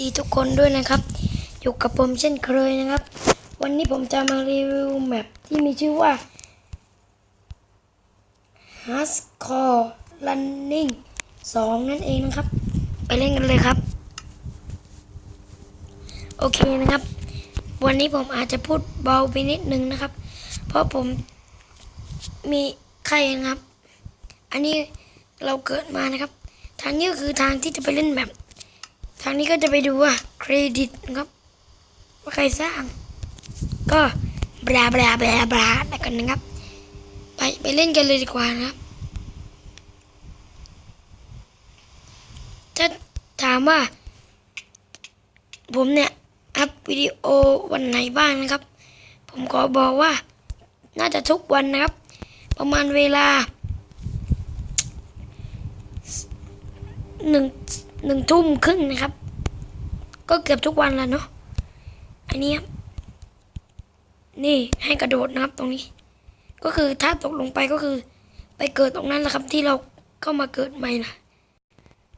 ดีทุกคนด้วยนะครับ อยู่กับผมเช่นเคยนะครับ วันนี้ผมจะมารีวิวแมปที่มีชื่อว่า Hardcore Running 2 นั่นเองนะครับ ไปเล่นกันเลยครับ โอเคนะครับ วันนี้ผมอาจจะพูดเบาไปนิดนึงนะครับ เพราะผมมีไข้นะครับ อันนี้เราเกิดมานะครับ ทางนี้ก็คือทางที่จะไปเล่นแบบ ทางนี้ก็จะไปดูว่าเครดิตนะครับ ว่าใครสร้าง ก็บลาบลาบลาบลาแล้วกันนะครับ ไปไปเล่นกันเลยดีกว่านะครับ ถ้าถามว่า ผมเนี่ยอัพวิดีโอวันไหนบ้างนะครับ ผมขอบอกว่า น่าจะทุกวันนะครับ ประมาณเวลาหนึ่ง หนึ่งทุ่มครึ่งนะครับ ก็เกือบทุกวันแล้วเนาะอันนี้ครับนี่ให้กระโดดนะครับตรงนี้ ก็คือถ้าตกลงไปก็คือ ไปเกิดตรงนั้นแหละครับ ที่เราเข้ามาเกิดใหม่นะ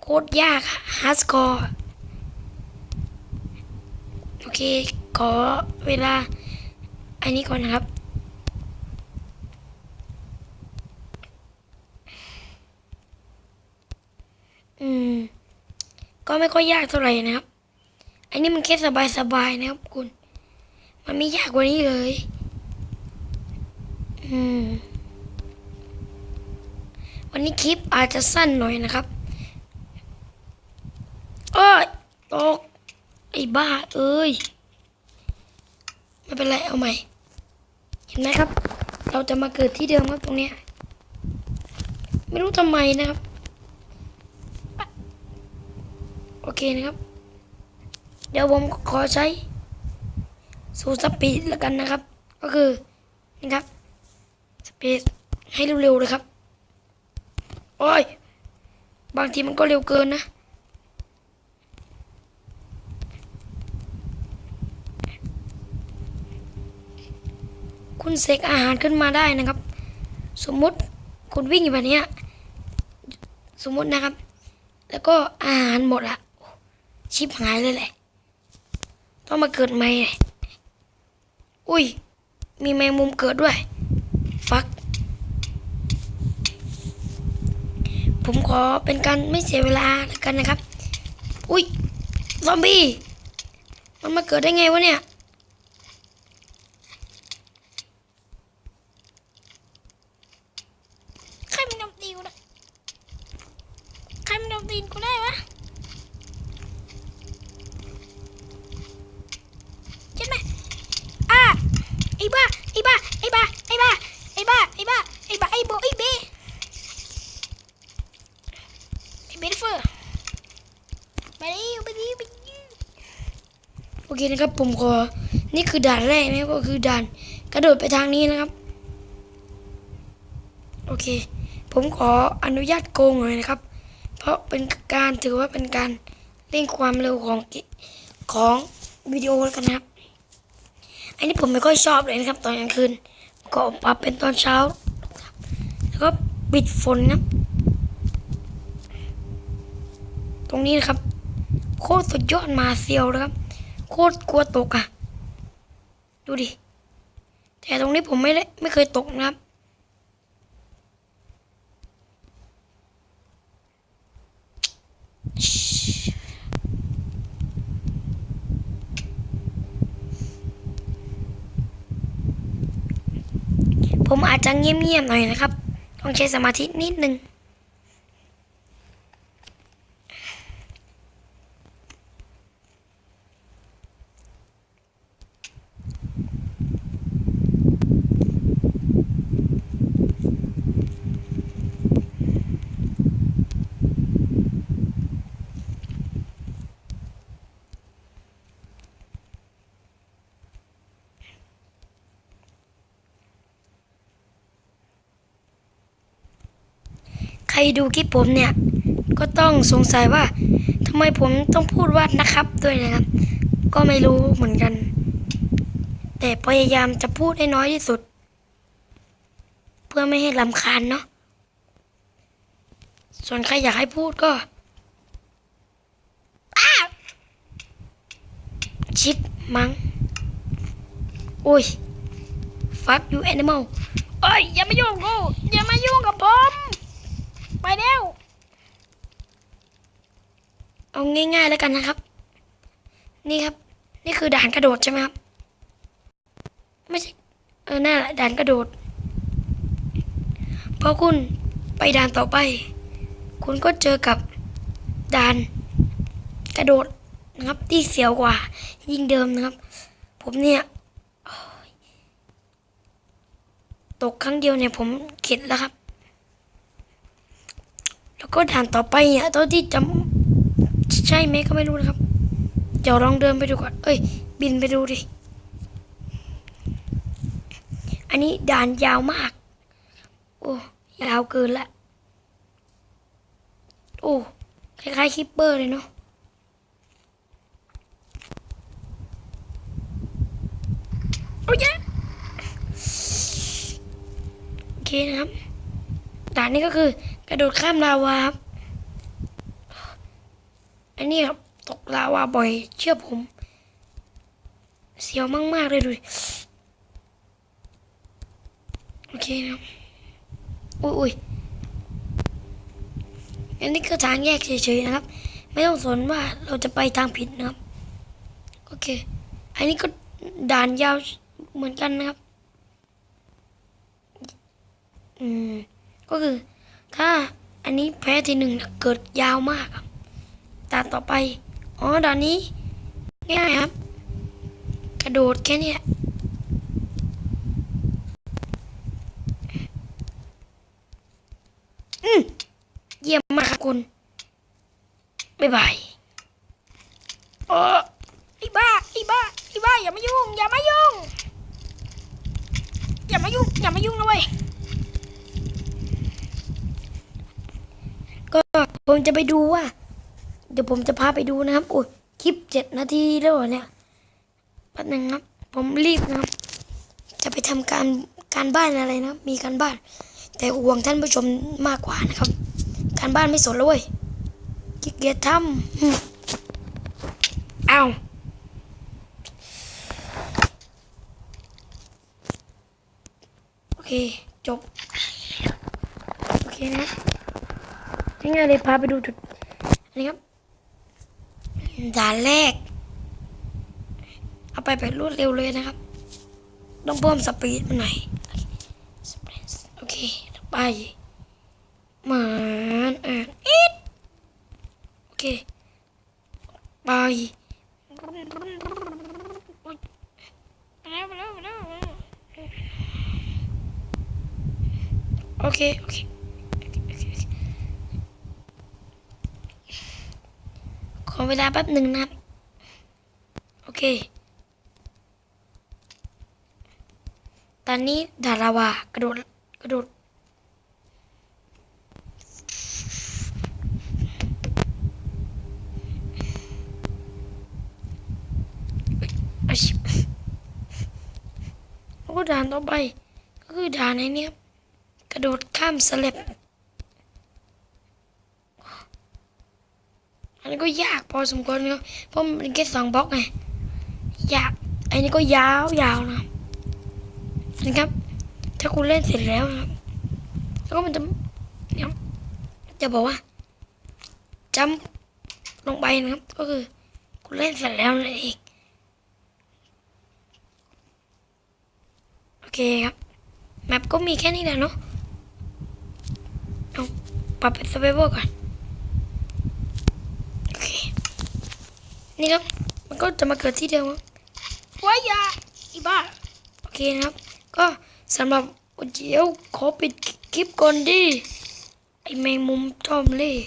โคตรยากฮาร์ดคอร์โอเค ขอเวลา อันนี้ก่อนนะครับ อืม ก็ไม่ค่อยยากเท่าไหร่นะครับ อันนี้มันแค่สบายๆนะครับคุณ มันไม่ยากกว่านี้เลย อืม วันนี้คลิปอาจจะสั้นหน่อยนะครับโอ้ยตก ไอ้บ้า เอ้ย ไม่เป็นไรเอาใหม่ เห็นไหมครับ เราจะมาเกิดที่เดิมครับตรงเนี้ย ไม่รู้ทำไมนะครับ โอ เคนะครับ เดี๋ยวผมขอใช้สูตรสปีดแล้วกันนะครับ ก็คือนะครับสปีดให้เร็วๆเลยครับโอ้ยบางทีมันก็เร็วเกินนะคุณเสกอาหารขึ้นมาได้นะครับ สมมุติคุณวิ่งอยู่แบบนี้สมมุตินะครับ แล้วก็อาหารหมดละ ชิบหายเลยแหละ ต้องมาเกิดใหม่เลยอุ้ย มีแมงมุมเกิดด้วย ฟัก ผมขอเป็นการไม่เสียเวลาแล้วกันนะครับ อุ้ย ซอมบี้ มันมาเกิดได้ไงวะเนี่ยใครมันทำตีกูนะใครมันทำตีนกูได้วะ ใช่ไหมอะไอ้บ้า ไอ้บ้า ไอ้บ้า ไอ้บ้า ไอ้บ้า ไอ้บ้า ไอ้บ้า ไอ้โบไอ้เบไอ้เบนเฟอร์ไปดิไปดิไปดิโอ เคนะครับผมขอนี่คือด่านแรกนะครับก็คือด่านกระโดดไปทางนี้นะครับ โอเค ผมขออนุญาตโกงหน่อยนะครับ เพราะเป็นการถือว่าเป็นการเร่งความเร็วของของวิดีโอแล้วกันนะครับอันนี้ผมไม่ค่อยชอบเลยนะครับ ตอนกลางคืนก็ปรับเป็นตอนเช้า แล้วก็ปิดฝนนะ ตรงนี้นะครับ โคตรสุดยอดมาเซียวนะครับ โคตรกลัวตกอะดูดิ แต่ตรงนี้ผมไม่ได้ไม่เคยตกนะครับผมอาจจะเงียบๆหน่อยนะครับ ต้องใช้สมาธินิดนึง ดูคลิปผมเนี่ย ก็ต้องสงสัยว่าทำไมผมต้องพูดว่านะครับด้วยนะครับ ก็ไม่รู้เหมือนกัน แต่พยายามจะพูดให้น้อยที่สุด เพื่อไม่ให้ลำคาญเนาะส่วนใครอยากให้พูดก็อ้าวชิปมังโอ้ย fuck you animal เอ้ยอย่ามายุ่งกูอย่ามายุ่งกับผม ไปเร็ว เอาง่ายๆแล้วกันนะครับ นี่ครับ นี่คือด่านกระโดดใช่ไหมครับ ไม่ใช่ เออน่าแหละด่านกระโดด พอคุณไปด่านต่อไป คุณก็เจอกับด่านกระโดดนะครับ ที่เสียวกว่า ยิ่งเดิมนะครับ ผมเนี่ยตกครั้งเดียวเนี่ยผมเข็ดแล้วครับ ก็ด่านต่อไปเนี่ยตัวที่จำใช่ไหมก็ไม่รู้นะครับ เดี๋ยวลองเดินไปดูก่อน เอ้ย บินไปดูดิ อันนี้ด่านยาวมาก โอ้ยาวเกินละ โอ้คล้ายๆคิปเปอร์เลยเนาะโอ้ยโอเคนะครับด่านนี้ก็คือ กระโดดข้ามลาวาครับอันนี้ครับตกลาวาบ่อย เชื่อผม เสียวมากๆเลยดูโอเคนะครับอุ้ยอุ้ยอันนี้คือทางแยกเฉยๆนะครับ ไม่ต้องสนว่าเราจะไปทางผิดนะครับ โอเค อันนี้ก็ด่านยาวเหมือนกันนะครับ อืม ก็คือ ถ้าอันนี้แพ้ทีหนึ่งเกิดยาวมากครับด่าต่อไป อ๋อด่านนี้ ง่ายครับ กระโดดแค่นี้อืมเยี่ยมมากครับคุณ บ๊ายบายเออไอ้บ้าไอ้บ้าไอ้บ้า อย่ามายุ่ง อย่ามายุ่ง อย่ามายุ่ง อย่ามายุ่งนะเว้ย ก็ ผมจะไปดูว่า เดี๋ยวผมจะพาไปดูนะครับโอ้ยคลิปเจ็ดนาทีแล้วเนี่ยแป๊บนึงครับ ผมรีบนะครับ จะไปทำการการบ้านอะไรนะ มีการบ้าน แต่ห่วงท่านผู้ชมมากกว่านะครับ การบ้านไม่สนแล้วเว้ยขี้เกียจทำเอาโอเค จบ โอเคนะ ง่ายเลยพาไปดูจุดนนี้ครับด่านแรก เอาไปแบบรวดเร็วเลยนะครับ ต้องเพิ่มสปีดมาหน่อยโอเคไปหมานอ่านอิดโอเค ไปโอเค โอเค ขอ เวลาแป๊บหนึ่งนะครับ โอเค ตอนนี้ดาราวากระโดดกระโดดแล้วก็ด่านต่อไป ก็คือด่านไหนเนี่ยกระโดดข้ามสลับ อันนี้ก็ยากพอสมควรครับเพราะมันเป็นแค่สองบล็อกไงยากอันนี้ก็ยาวยาวนะนะครับ ถ้าคุณเล่นเสร็จแล้วนะครับแล้วก็มันจะเนี่ยจะบอกว่าจำลงไปนะครับ ก็คือคุณเล่นเสร็จแล้วนั่นเองโอเคครับแมปก็มีแค่นี้แหละเนาะเอาปรับเป็นสเปเวอร์ก่อน โอเค นี่ครับ มันก็จะมาเกิดที่เดิมครับว้ายาอีบ้า โอเคนะครับ ก็สำหรับเดี๋ยวขอปิดคลิปก่อนดิ ไอแมงมุมจอมเล่ห์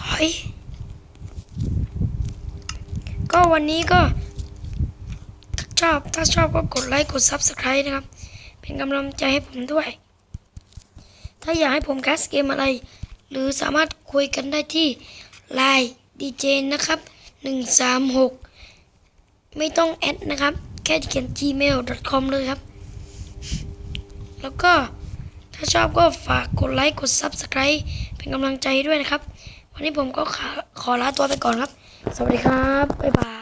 ถอย ก็วันนี้ก็ชอบ ถ้าชอบก็กดไลค์กด Subscribe นะครับ เป็นกำลังใจให้ผมด้วย ถ้าอยากให้ผมแคสเกมอะไร หรือสามารถคุยกันได้ที่ Line DJ นะครับ 136 ไม่ต้องแอดนะครับ แค่เขียน gmail.com เลยครับ แล้วก็ถ้าชอบก็ฝากกดไลค์กด Subscribe เป็นกำลังใจด้วยนะครับ วันนี้ผมก็ขอขอลาตัวไปก่อนครับ สวัสดีครับ บ๊ายบาย